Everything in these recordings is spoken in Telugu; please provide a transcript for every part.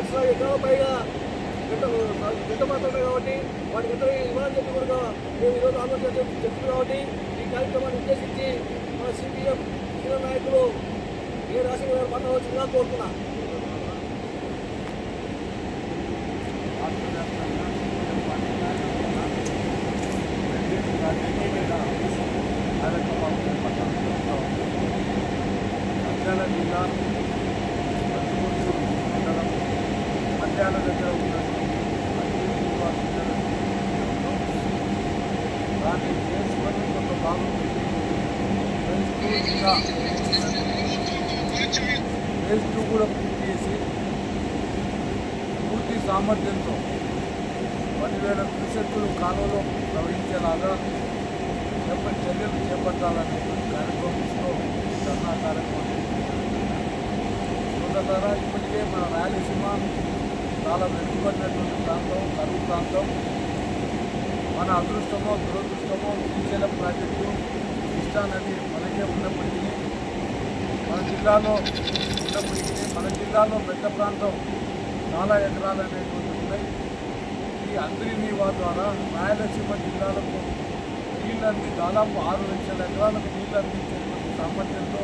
లక్షల ఎకరాల పైగా గంట కాబట్టి వాటికి ఎంత ఇవ్వాలని చెప్పి కూడా మేము ఈరోజు ఆలోచన చెప్తున్నాం కాబట్టి ఈ కార్యక్రమాన్ని ఉద్దేశించి మా సిపిఎం సీనియర్ నాయకులు ఏ రాష్ట్రం గారు మాట్లాడవచ్చుగా కోరుతున్నా. జిల్లా మండ్యాల దగ్గర ఉన్నటువంటి దాన్ని చేసుకొని కొంత భాగం కూడా పూర్తి చేసి పూర్తి సామర్థ్యంతో పదివేల క్యూసెక్కులు కాలంలో ప్రవహించేలాగా చెప్పని చర్యలు చేపట్టాలనే కార్యక్రమంలో ధర్నా కార్యక్రమం ఇప్పటికే మన రాయలసీమ చాలా వెనుకబడినటువంటి ప్రాంతం కరువు ప్రాంతం. మన అదృష్టమో దురదృష్టమో శ్రీశైలం ప్రాజెక్టు ఇష్టా నది మనకే ఉన్నప్పటికీ మన జిల్లాలో ఉన్నప్పటికీ మన జిల్లాలో పెద్ద ప్రాంతం చాలా ఎకరాలు అనేటువంటి ఉన్నాయి. ఈ అంతరినీవా ద్వారా రాయలసీమ జిల్లాలకు నీళ్ళంది దాదాపు ఆరు లక్షల ఎకరాలకు నీళ్ళు అందించేటువంటి సామర్థ్యంతో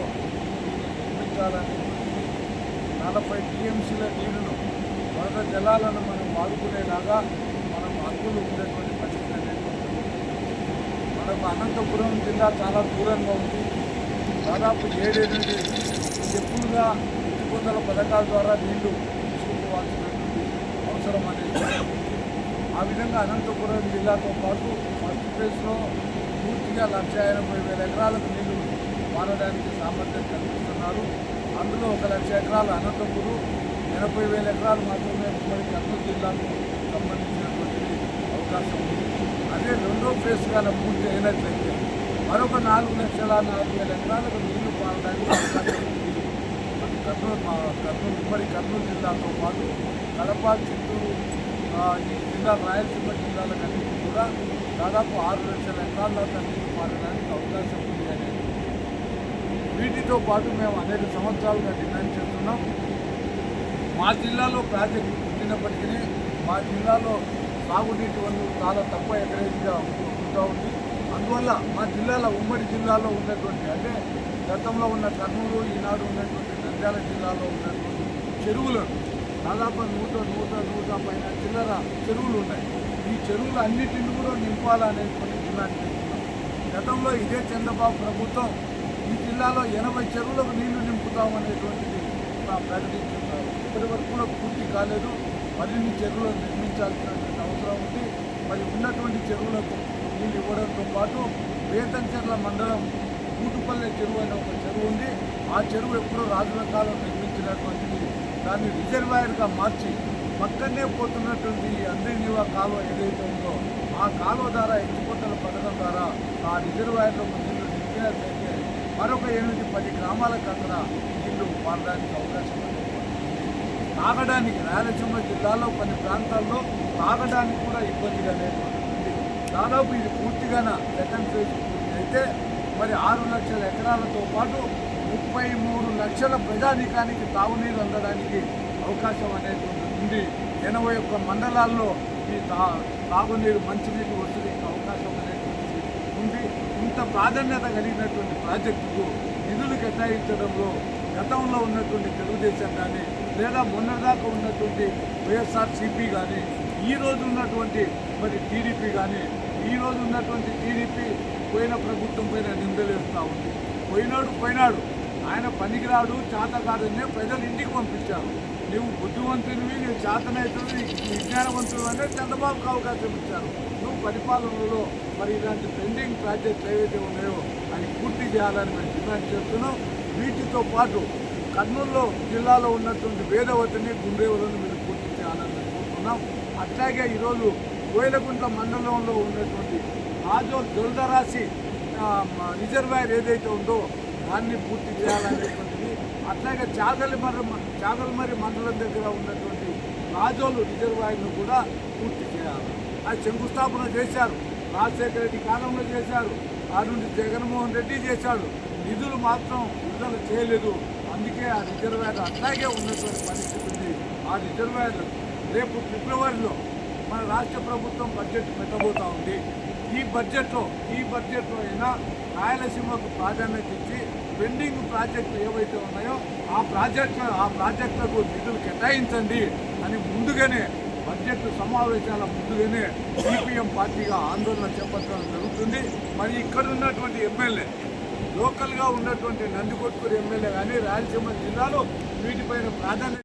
నిర్మించాలనేటువంటి నలభై టీఎంసీల నీళ్ళను వరద జలాలను మనం వాడుకునేలాగా మనం హక్కులు ఉండేటువంటి పరిస్థితి అనేది మనం అనంతపురం జిల్లా చాలా దూరంగా ఉంది. దాదాపు ఏడెనిమిది చెప్పులుగా ఎత్తిపోతల పథకాల ద్వారా నీళ్ళు తీసుకోవాల్సినటువంటి అవసరం అనేది ఆ విధంగా అనంతపురం జిల్లాతో పాటు ఫస్ట్ ఫేజ్లో పూర్తిగా లక్ష ఎనభై వేల ఎకరాలకు నీళ్ళు మారడానికి సామర్థ్యం కల్పిస్తున్నారు. అందులో ఒక లక్ష ఎకరాలు అనంతపురం ఎనభై వేల ఎకరాలు మాత్రమే మనకి కర్నూలు జిల్లాకు సంబంధించినటువంటి అవకాశం ఉంది. అదే రెండో ఫేజ్ కానీ పూర్తి అయినట్లయితే మరొక నాలుగు లక్షల నాలుగు వేల ఎకరాలకు నీళ్ళు పారడానికి అవకాశం ఉంది. మన కర్నూలు మా కర్నూలు ఉమ్మడి కర్నూలు జిల్లాతో పాటు కడప చిత్తూరు ఈ జిల్లా రాయలసీమ జిల్లాలకన్నింటినీ కూడా దాదాపు ఆరు లక్షల ఎకరాల దాకా నీళ్ళు పారడానికి అవకాశం ఉంది అనేది. వీటితో పాటు మేము అనేక సంవత్సరాలుగా డిమాండ్ చేస్తున్నాం. మా జిల్లాలో ప్రాజెక్టు పుట్టినప్పటికీ మా జిల్లాలో సాగునీటి వనరు చాలా తక్కువ ఎకరేజ్గా ఉంటూ ఉంది. అందువల్ల మా జిల్లాలో ఉమ్మడి జిల్లాలో ఉన్నటువంటి అంటే గతంలో ఉన్న కర్నూలు ఈనాడు ఉన్నటువంటి నంద్యాల జిల్లాలో ఉన్నటువంటి చెరువులను దాదాపు నూట నూట నూట పైన చిల్లర చెరువులు ఉన్నాయి. ఈ చెరువులు అన్నిటిని కూడా నింపాలనేటువంటి డిమాండ్ చేస్తున్నాం. గతంలో ఇదే చంద్రబాబు ప్రభుత్వం ఈ జిల్లాలో ఎనభై చెరువులకు నీళ్ళు నింపుతామనేటువంటిది ప్రకటించున్నారు ఇప్పటి వరకు కూడా పూర్తి కాలేదు. మరిన్ని చెరువులు నిర్మించాల్సినటువంటి అవసరం ఉంది. మరి ఉన్నటువంటి చెరువులకు నీళ్ళు ఇవ్వడంతో పాటు వేతంచెర్ల మండలం కూటుపల్లె చెరువు అనే ఒక చెరువు ఉంది. ఆ చెరువు ఎప్పుడో రాజుల కాలం నిర్మించినటువంటిది. దాన్ని రిజర్వాయర్గా మార్చి పక్కనే పోతున్నటువంటి ఈ అందరినీవా కాలువ ఏదైతే ఉందో ఆ కాలువ ద్వారా ఎత్తిపోతల పథకం ద్వారా ఆ రిజర్వాయర్లో నీళ్ళు నింపినట్లయితే మరొక ఎనిమిది పది గ్రామాలకు అక్కడ నీళ్ళు పారడానికి అవకాశం ఉంది. తాగడానికి రాయలసీమ జిల్లాలో కొన్ని ప్రాంతాల్లో తాగడానికి కూడా ఇబ్బందిగా లేదు. ఉంది. దాదాపు ఇది పూర్తిగాన సెకండ్ ఫేజ్ అయితే మరి ఆరు లక్షల ఎకరాలతో పాటు ముప్పై మూడు లక్షల ప్రజానీకానికి తాగునీరు అందడానికి అవకాశం అనేది ఉంది. ఎనభై ఒక్క మండలాల్లో ఈ తా తాగునీరు మంచినీరు వసతి అవకాశం అనేది ఉంది. ఇంత ప్రాధాన్యత కలిగినటువంటి ప్రాజెక్టుకు నిధులు కేటాయించడంలో గతంలో ఉన్నటువంటి తెలుగుదేశం కానీ లేదా మొన్నదాకా ఉన్నటువంటి వైఎస్ఆర్సీపీ కానీ ఈ రోజు ఉన్నటువంటి మరి టీడీపీ కానీ ఈ రోజు ఉన్నటువంటి టీడీపీ పోయిన ప్రభుత్వం పైన నిందలేస్తూ ఉంది. పోయినాడు పోయినాడు. ఆయన పనికిరాడు చేతకాడనే ప్రజలు ఇంటికి పంపించారు. నువ్వు బుద్ధివంతునివి నువ్వు చేతనైతుంది విజ్ఞానవంతుడు అనే చంద్రబాబుకు అవకాశం ఇచ్చారు. నువ్వు పరిపాలనలో మరి ఇలాంటి పెండింగ్ ప్రాజెక్టులు ఏవైతే ఉన్నాయో అవి పూర్తి చేయాలని మేము డిమాండ్ చేస్తున్నాం. వీటితో పాటు కర్నూలులో జిల్లాలో ఉన్నటువంటి వేదవతిని గుండేవులను మీరు పూర్తి చేయాలని మేము కోరుతున్నాం. అట్లాగే ఈరోజు కోయిలకుంట్ల మండలంలో ఉన్నటువంటి రాజో దొరదరాశి రిజర్వాయర్ ఏదైతే ఉందో దాన్ని పూర్తి చేయాలనేటువంటిది. అట్లాగే చాదలిమర్రి మ- మండలం దగ్గర ఉన్నటువంటి రాజోలు రిజర్వాయర్ను కూడా పూర్తి చేయాలి. అది శంకుస్థాపన చేశారు. రాజశేఖర రెడ్డి కాలంలో చేశారు. ఆ నుండి జగన్మోహన్ రెడ్డి చేశాడు. నిధులు మాత్రం విడుదల చేయలేదు. అందుకే ఆ రిజర్వాయర్ అట్లాగే ఉన్నటువంటి పరిస్థితి ఉంది. ఆ రిజర్వాయర్ రేపు ఫిబ్రవరిలో మన రాష్ట్ర ప్రభుత్వం బడ్జెట్ పెట్టబోతా ఉంది. ఈ బడ్జెట్లో ఈ బడ్జెట్లో అయినా రాయలసీమకు ప్రాధాన్యత ఇచ్చి పెండింగ్ ప్రాజెక్టులు ఏవైతే ఉన్నాయో ఆ ప్రాజెక్టు ఆ ప్రాజెక్టులకు నిధులు కేటాయించండి అని ముందుగానే బడ్జెట్ సమావేశాల ముందుగానే సిపిఎం పార్టీగా ఆందోళన చేపట్టడం జరుగుతుంది. మరి ఇక్కడ ఉన్నటువంటి ఎమ్మెల్యే లోకల్గా ఉన్నటువంటి నందికొట్కూరు ఎమ్మెల్యే కానీ రాయలసీమ జిల్లాలో వీటిపైన ప్రాధాన్యత